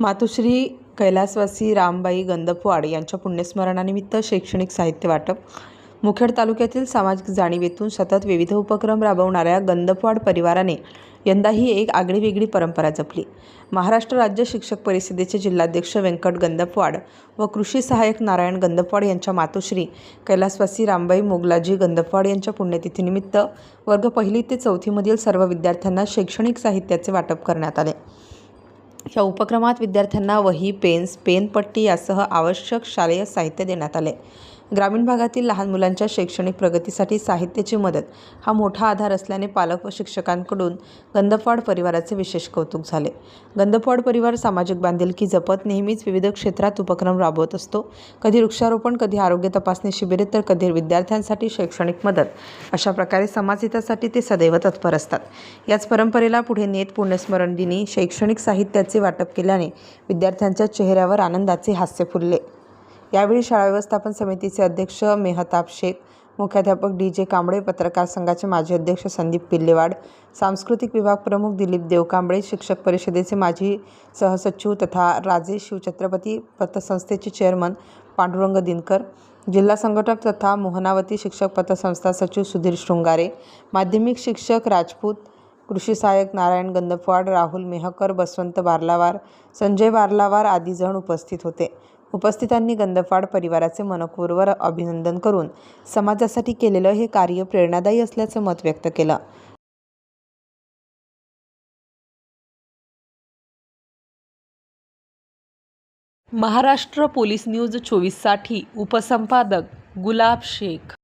मातोश्री कैलासवासी रामबाई गंधपवाड यांच्या पुण्यस्मरणानिमित्त शैक्षणिक साहित्य वाटप. मुखेड तालुक्यातील सामाजिक जाणीवेतून सतत विविध उपक्रम राबवणाऱ्या गंधपवाड परिवाराने यंदाही एक आगळीवेगळी परंपरा जपली. महाराष्ट्र राज्य शिक्षक परिषदेचे जिल्हाध्यक्ष व्यंकट गंधपवाड व कृषी सहाय्यक नारायण गंधपवाड यांच्या मातोश्री कैलासवासी रामबाई मोगलाजी गंधपवाड यांच्या पुण्यतिथीनिमित्त वर्ग पहिली ते चौथीमधील सर्व विद्यार्थ्यांना शैक्षणिक साहित्याचे वाटप करण्यात आले. या उपक्रमात विद्यार्थ्यांना वही पेन्स पेनपट्टी यासह आवश्यक शालेय साहित्य देण्यात आले. ग्रामीण भागातील लहान मुलांच्या शैक्षणिक प्रगतीसाठी साहित्याची मदत हा मोठा आधार असल्याने पालक व शिक्षकांकडून गंधफवाड परिवाराचे विशेष कौतुक झाले. गंधफवाड परिवार सामाजिक बांधिलकी जपत नेहमीच विविध क्षेत्रात उपक्रम राबवत असतो. कधी वृक्षारोपण कधी आरोग्य तपासणी शिबिरे तर कधी विद्यार्थ्यांसाठी शैक्षणिक मदत. अशा प्रकारे समाजहितासाठी ते सदैव तत्पर असतात. याच परंपरेला पुढे नेत पुण्यस्मरण दिनी शैक्षणिक साहित्याचे वाटप केल्याने विद्यार्थ्यांच्या चेहऱ्यावर आनंदाचे हास्य फुलले. यावेळी शाळा व्यवस्थापन समितीचे अध्यक्ष मेहताब शेख मुख्याध्यापक डी जे कांबळे पत्रकार संघाचे माजी अध्यक्ष संदीप पिल्लेवाड सांस्कृतिक विभाग प्रमुख दिलीप देवकांबळे शिक्षक परिषदेचे माजी सहसचिव तथा राजे शिवछत्रपती पतसंस्थेचे चेअरमन पांडुरंग दिनकर जिल्हा संघटक तथा मोहनावती शिक्षक पतसंस्था सचिव सुधीर शृंगारे माध्यमिक शिक्षक राजपूत कृषी सहाय्यक नारायण गंधपवाड राहुल मेहकर बसवंत बारलावार संजय बारलावार आदी जण उपस्थित होते. उपस्थितांनी गंदफाड परिवाराचे मनपूर्वक अभिनंदन करून समाजासाठी केलेलं हे कार्य प्रेरणादायी असल्याचं मत व्यक्त केलं. महाराष्ट्र पोलीस न्यूज चोवीससाठी उपसंपादक गुलाब शेख